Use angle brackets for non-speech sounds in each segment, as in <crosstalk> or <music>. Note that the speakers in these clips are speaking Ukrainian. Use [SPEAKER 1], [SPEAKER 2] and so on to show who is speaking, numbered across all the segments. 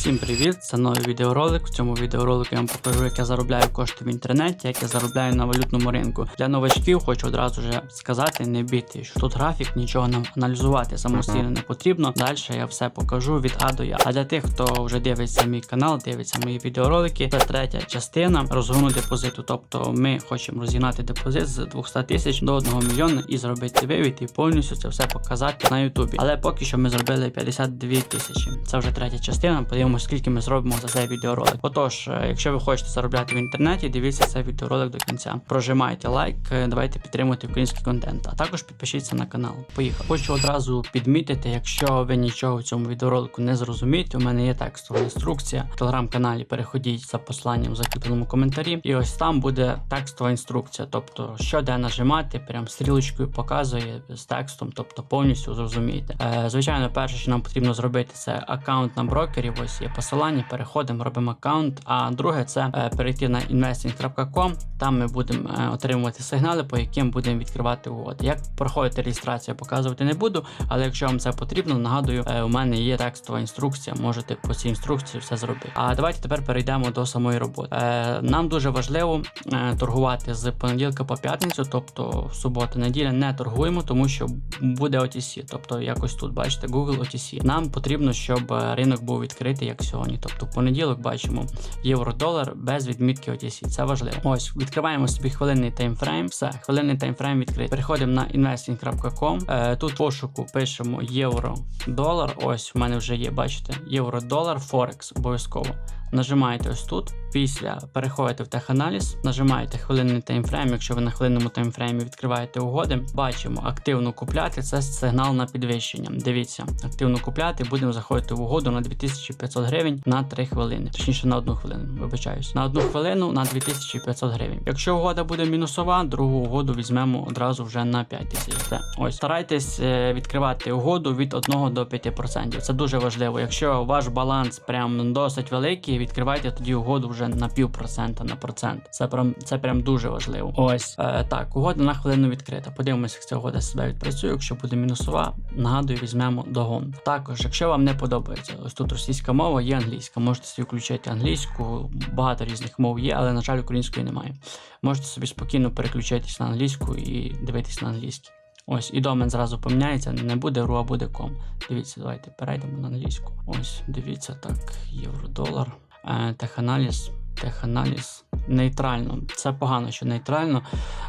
[SPEAKER 1] Всім привіт! Це новий відеоролик. В цьому відеоролику я вам покажу, як я заробляю кошти в інтернеті, як я заробляю на валютному ринку. Для новачків хочу одразу вже сказати, не бійте, що тут графік, нічого нам аналізувати самостійно не потрібно. Далі я все покажу від А до Я. А для тих, хто вже дивиться мій канал, дивиться мої відеоролики, це третя частина розгону депозиту. Тобто ми хочемо розігнати депозит з 200 тисяч до 1 мільйона і зробити вивід і повністю це все показати на Ютубі. Але поки що ми зробили 52 тисячі. Це вже третя частина. Подивимося, скільки ми зробимо за цей відеоролик. Отож, е, якщо ви хочете заробляти в інтернеті, дивіться цей відеоролик до кінця. Прожимайте лайк, е, давайте підтримуйте український контент, а також підпишіться на канал. Поїхали. Хочу одразу підмітити, якщо ви нічого в цьому відеоролику не зрозумієте, у мене є текстова інструкція. В телеграм-каналі переходіть за посиланням в закріпленому коментарі, і ось там буде текстова інструкція. Тобто, що де нажимати, прям стрілочкою показує з текстом, тобто повністю зрозумієте. Е, звичайно, перше, що нам потрібно зробити, це аккаунт на брокері. Ось є посилання, переходимо, робимо аккаунт. А друге, це е, перейти на investing.com. Там ми будемо е, отримувати сигнали, по яким будемо відкривати угоди. Як проходити реєстрацію, показувати не буду, але якщо вам це потрібно, нагадую, е, у мене є текстова інструкція. Можете по цій інструкції все зробити. А давайте тепер перейдемо до самої роботи. Нам дуже важливо торгувати з понеділка по п'ятницю, тобто субота, неділя не торгуємо, тому що буде OTC, тобто якось тут бачите Google OTC. Нам потрібно, щоб ринок був відкритий як сьогодні. Тобто в понеділок бачимо євро-долар без відмітки OTC. Це важливо. Ось відкриваємо собі хвилинний таймфрейм. Все, хвилинний таймфрейм відкритий. Переходимо на investing.com. Е, тут в пошуку пишемо євро-долар. Ось у мене вже є, бачите, євро-долар, Форекс обов'язково. Нажимаєте ось тут. Після переходите в теханаліз, нажимаєте хвилинний таймфрейм. Якщо ви на хвилинному таймфреймі відкриваєте угоди, бачимо активно купляти. Це сигнал на підвищення. Дивіться, активно купляти. Будемо заходити в угоду на 2500 гривень на 3 хвилини. Точніше на одну хвилину. Вибачаюсь. На одну хвилину на 2500 гривень. Якщо угода буде мінусова, другу угоду візьмемо одразу вже на 5000. Все. Ось старайтесь е, відкривати угоду від 1 до 5%. Це дуже важливо. Якщо ваш баланс прям досить великий, відкривайте тоді угоду вже на пів процента на процент. Це прям це прям дуже важливо. Ось е, так, угода на хвилину відкрита. Подивимося, як ця угода себе відпрацює. Якщо буде мінусова, нагадую, візьмемо догон. Також, якщо вам не подобається, ось тут російська мова, є англійська. Можете собі включити англійську, багато різних мов є, але на жаль, української немає. Можете собі спокійно переключатись на англійську і дивитись на англійській. Ось, і домен зразу поміняється, не буде ру, а буде ком. Дивіться, давайте перейдемо на англійську. Ось, дивіться так, євро-долар, теханаліз, теханаліз. Нейтрально. Це погано, що нейтрально.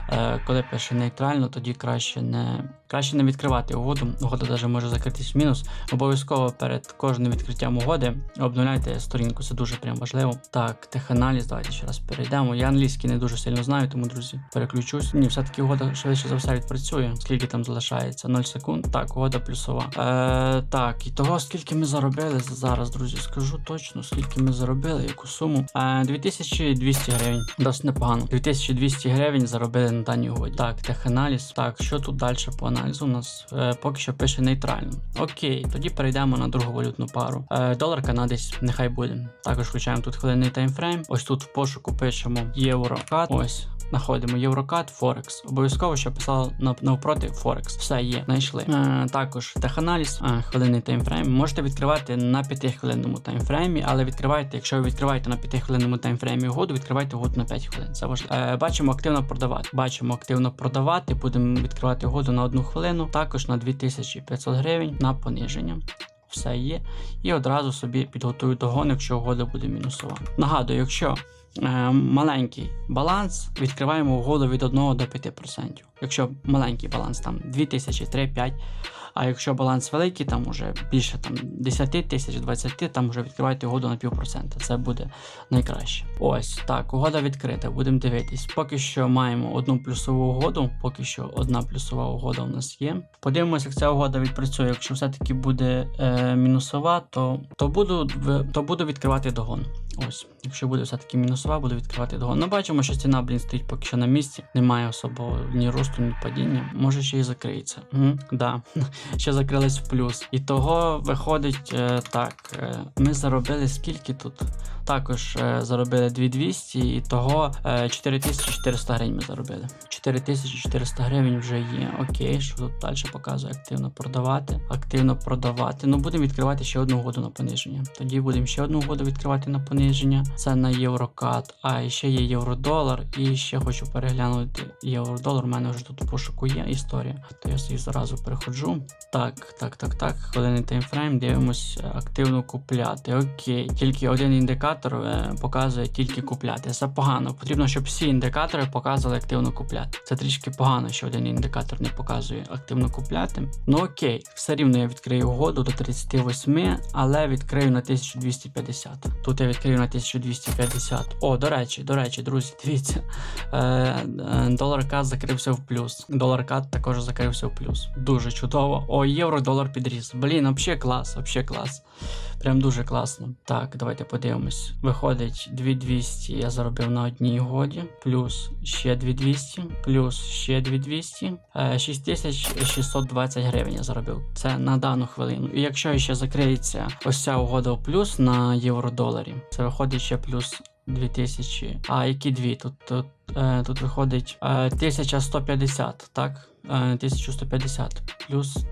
[SPEAKER 1] Е, коли пише нейтрально, тоді краще не краще не відкривати угоду. Угода навіть може закритись в мінус. Обов'язково перед кожним відкриттям угоди обновляйте сторінку, це дуже прям важливо. Так, теханаліз, давайте ще раз перейдемо. Я англійський не дуже сильно знаю, тому друзі, переключусь. Ні, все-таки угода швидше за все відпрацює. Скільки там залишається? 0 секунд. Так, угода плюсова. Е, Так, і того, скільки ми заробили зараз, друзі, скажу точно, скільки ми заробили, яку суму. Е, 2200 гривень. Досить непогано. 2200 гривень заробили на даній угоді. Так, теханаліз. Так, що тут далі по? У нас е, поки що пише нейтрально. Окей, тоді перейдемо на другу валютну пару. Е, долар канадець, нехай буде. Також включаємо тут хвилинний таймфрейм. Ось тут в пошуку пишемо євро. Ось. Знаходимо Єврокат, Форекс. Обов'язково, що писало нав- навпроти Форекс. Все є, знайшли. Е, також теханаліз, е, хвилинний таймфрейм. Можете відкривати на 5-хвилинному таймфреймі, але відкривайте, якщо ви відкриваєте на 5-хвилинному таймфреймі угоду, відкривайте угоду на 5 хвилин. Це важливо. Е, бачимо активно продавати. Бачимо активно продавати. Будемо відкривати угоду на 1 хвилину, також на 2500 гривень на пониження. Все є. І одразу собі підготую догон, якщо угода буде мінусова. Нагадую, якщо маленький баланс, відкриваємо угоду від 1 до 5%. Якщо маленький баланс там 2000, 3, 5. А якщо баланс великий, там уже більше там 10 тисяч, 20, там вже відкривайте угоду на півпроцента. Це буде найкраще. Ось так, угода відкрита. Будемо дивитись. Поки що маємо одну плюсову угоду. Поки що одна плюсова угода у нас є. Подивимося, як ця угода відпрацює. Якщо все-таки буде е, мінусова, то, то, буду, то буду відкривати догон. Ось, Якщо буде все-таки мінусова, буду відкривати догон. Ну, бачимо, що ціна, блін, стоїть поки що на місці. Немає особого ні росту, ні падіння. Може ще й закриється. Угу, да. <laughs> ще закрились в плюс. І того виходить е, так. Е, ми заробили скільки тут? Також е, заробили 2200 і того е, 4400 гривень ми заробили. 4400 гривень вже є. Окей, що тут далі показує? Активно продавати. Активно продавати. Ну, будемо відкривати ще одну угоду на пониження. Тоді будемо ще одну угоду відкривати на пониження. Це на єврокат. А ще є євро-долар. І ще хочу переглянути євро-долар. У мене вже тут у пошуку є історія. То я собі зразу переходжу. Так, так, так, так. Хвилинний таймфрейм. Дивимось е, активно купляти. Окей. Тільки один індикатор е, показує тільки купляти. Це погано. Потрібно, щоб всі індикатори показували активно купляти. Це трішки погано, що один індикатор не показує активно купляти. Ну окей, все рівно я відкрию угоду до 38, але відкрию на 1250. Тут я відкрию на 1250. О, до речі, до речі, друзі, дивіться. Е, е, долар кат закрився в плюс. Долар кат також закрився в плюс. Дуже чудово. О, євро долар підріс. Блін, взагалі клас, взагалі клас. Прям дуже класно. Так, давайте подивимось. Виходить 2200 я заробив на одній угоді, плюс ще 2200, плюс ще 2200, е, 6620 гривень я заробив. Це на дану хвилину. І якщо ще закриється ось ця угода в плюс на євро-доларі, це виходить ще плюс 2000. А які дві? Тут, тут, е, тут виходить е, 1150, так? Е, 1150 плюс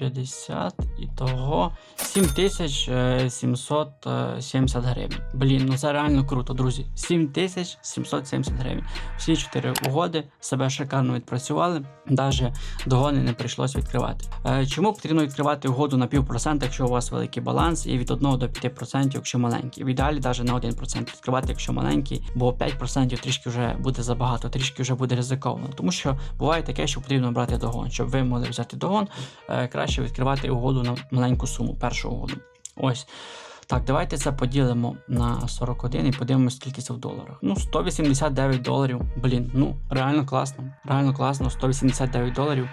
[SPEAKER 1] 1150 і того 7770 гривень. Блін, ну це реально круто, друзі. 7770 гривень. Всі чотири угоди себе шикарно відпрацювали, навіть догони не прийшлось відкривати. Е, Чому потрібно відкривати угоду на півпроцента, якщо у вас великий баланс, і від 1 до 5%, якщо маленький. В ідеалі навіть на 1% відкривати, якщо маленький, бо 5% трішки вже буде забагато, трішки вже буде ризиковано. Тому що буває таке, що потрібно брати догон. Щоб ви могли взяти догон, е, краще відкривати угоду на маленьку суму, першу угоду. Ось. Так, давайте це поділимо на 41 і подивимося, скільки це в доларах. Ну, 189 доларів. Блін, ну реально класно. Реально класно, 189 доларів.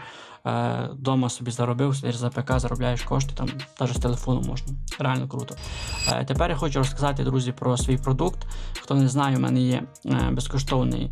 [SPEAKER 1] Е, дома собі заробив, сидиш за ПК, заробляєш кошти, там навіть з телефону можна. Реально круто. Е, тепер я хочу розказати, друзі, про свій продукт. Хто не знає, у мене є е, безкоштовний.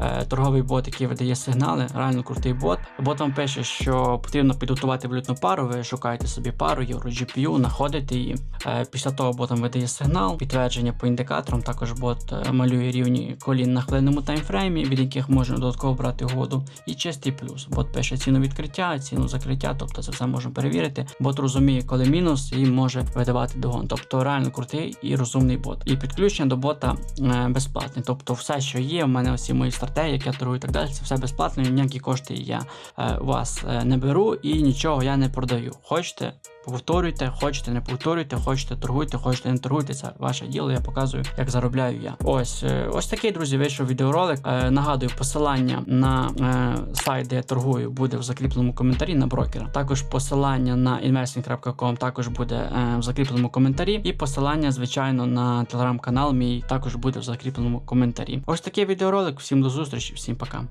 [SPEAKER 1] Е, Торговий бот, який видає сигнали, реально крутий бот. Бот вам пише, що потрібно підготувати валютну пару. Ви шукаєте собі пару, євро GPU, знаходите її. Е, Після того бот вам видає сигнал, підтвердження по індикаторам. Також бот е, малює рівні колін на хвилинному таймфреймі, від яких можна додатково брати угоду. І чистий плюс. Бот пише ціну відкриття, ціну закриття, тобто це все можна перевірити. Бот розуміє, коли мінус, і може видавати догон. Тобто реально крутий і розумний бот. І підключення до бота безплатне. Тобто, все, що є, в мене всі мої як я торгую і так далі, це все безплатно. і Ніякі кошти я е, у вас е, не беру і нічого я не продаю. Хочете. Повторюйте, хочете, не повторюйте, хочете торгуйте, хочете не торгуйте. Це ваше діло. Я показую, як заробляю я. Ось е, ось такий, друзі, вийшов відеоролик. Е, нагадую, посилання на е, сайт, де я торгую, буде в закріпленому коментарі на брокера. Також посилання на investing.com також буде е, в закріпленому коментарі. І посилання, звичайно, на телеграм-канал мій також буде в закріпленому коментарі. Ось такий відеоролик. Всім до зустрічі, всім пока.